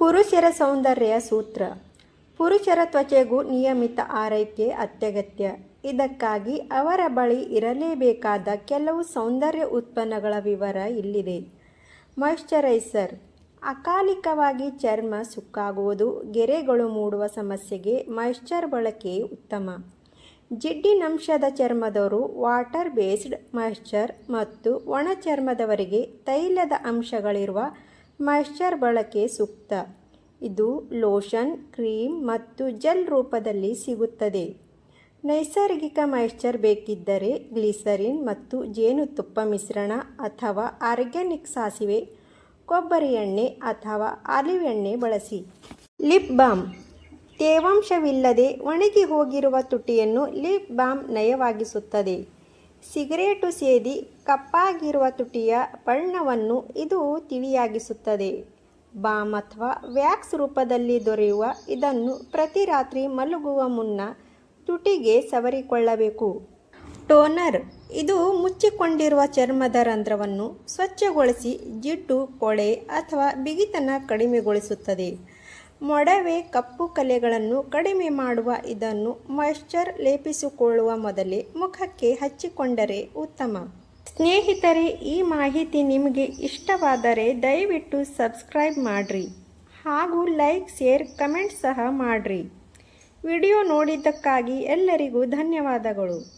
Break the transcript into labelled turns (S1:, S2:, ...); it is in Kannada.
S1: ಪುರುಷರ ಸೌಂದರ್ಯ ಸೂತ್ರ. ಪುರುಷರ ತ್ವಚೆಗೂ ನಿಯಮಿತ ಆರೈಕೆ ಅತ್ಯಗತ್ಯ. ಇದಕ್ಕಾಗಿ ಅವರ ಬಳಿ ಇರಲೇಬೇಕಾದ ಕೆಲವು ಸೌಂದರ್ಯ ಉತ್ಪನ್ನಗಳ ವಿವರ ಇಲ್ಲಿದೆ. ಮಾಯಿಶ್ಚರೈಸರ್. ಅಕಾಲಿಕವಾಗಿ ಚರ್ಮ ಸುಕ್ಕಾಗುವುದು, ಗೆರೆಗಳು ಮೂಡುವ ಸಮಸ್ಯೆಗೆ ಮಾಯಿಶ್ಚರ್ ಬಳಕೆ ಉತ್ತಮ. ಜಿಡ್ಡಿನಂಶದ ಚರ್ಮದವರು ವಾಟರ್ ಬೇಸ್ಡ್ ಮಾಯಿಶ್ಚರ್ ಮತ್ತು ಒಣ ಚರ್ಮದವರಿಗೆ ತೈಲದ ಅಂಶಗಳಿರುವ ಮಾಯಿಶ್ಚರ್ ಬಳಕೆ ಸೂಕ್ತ. ಇದು ಲೋಷನ್ ಕ್ರೀಮ್ ಮತ್ತು ಜೆಲ್ ರೂಪದಲ್ಲಿ ಸಿಗುತ್ತದೆ. ನೈಸರ್ಗಿಕ ಮಾಯಶ್ಚರ್ ಬೇಕಿದ್ದರೆ ಗ್ಲಿಸರಿನ್ ಮತ್ತು ಜೇನುತುಪ್ಪ ಮಿಶ್ರಣ ಅಥವಾ ಆರ್ಗ್ಯಾನಿಕ್ ಸಾಸಿವೆ, ಕೊಬ್ಬರಿ ಎಣ್ಣೆ ಅಥವಾ ಆಲಿವ್ ಎಣ್ಣೆ ಬಳಸಿ. ಲಿಪ್ ಬಾಮ್ ತೇವಾಂಶವಿಲ್ಲದೆ ಒಣಗಿ ಹೋಗಿರುವ ತುಟಿಯನ್ನು ಲಿಪ್ ಬಾಮ್ ನಯವಾಗಿಸುತ್ತದೆ. ಸಿಗರೇಟು ಸೇದಿ ಕಪ್ಪಾಗಿರುವ ತುಟಿಯ ಬಣ್ಣವನ್ನು ಇದು ತಿಳಿಯಾಗಿಸುತ್ತದೆ. ಬಾಮ್ ಅಥವಾ ವ್ಯಾಕ್ಸ್ ರೂಪದಲ್ಲಿ ದೊರೆಯುವ ಇದನ್ನು ಪ್ರತಿ ರಾತ್ರಿ ಮಲಗುವ ಮುನ್ನ ತುಟಿಗೆ ಸವರಿಕೊಳ್ಳಬೇಕು. ಟೋನರ್ ಇದು ಮುಚ್ಚಿಕೊಂಡಿರುವ ಚರ್ಮದ ರಂಧ್ರವನ್ನು ಸ್ವಚ್ಛಗೊಳಿಸಿ ಜಿಡ್ಡು, ಕೊಳೆ ಅಥವಾ ಬಿಗಿತನ ಕಡಿಮೆಗೊಳಿಸುತ್ತದೆ. ಮೊಡವೆ ಕಪ್ಪು ಕಲೆಗಳನ್ನು ಕಡಿಮೆ ಮಾಡುವ ಇದನ್ನು ಮಾಯಿಶ್ಚರ್ ಲೇಪಿಸಿಕೊಳ್ಳುವ ಮೊದಲೇ ಮುಖಕ್ಕೆ ಹಚ್ಚಿಕೊಂಡರೆ ಉತ್ತಮ. ಸ್ನೇಹಿತರೆ, ಈ ಮಾಹಿತಿ ನಿಮಗೆ ಇಷ್ಟವಾದರೆ ದಯವಿಟ್ಟು ಸಬ್ಸ್ಕ್ರೈಬ್ ಮಾಡಿರಿ. ಹಾಗೂ ಲೈಕ್ ಶೇರ್ ಕಮೆಂಟ್ ಸಹ ಮಾಡಿರಿ. ವಿಡಿಯೋ ನೋಡಿದ್ದಕ್ಕಾಗಿ ಎಲ್ಲರಿಗೂ ಧನ್ಯವಾದಗಳು.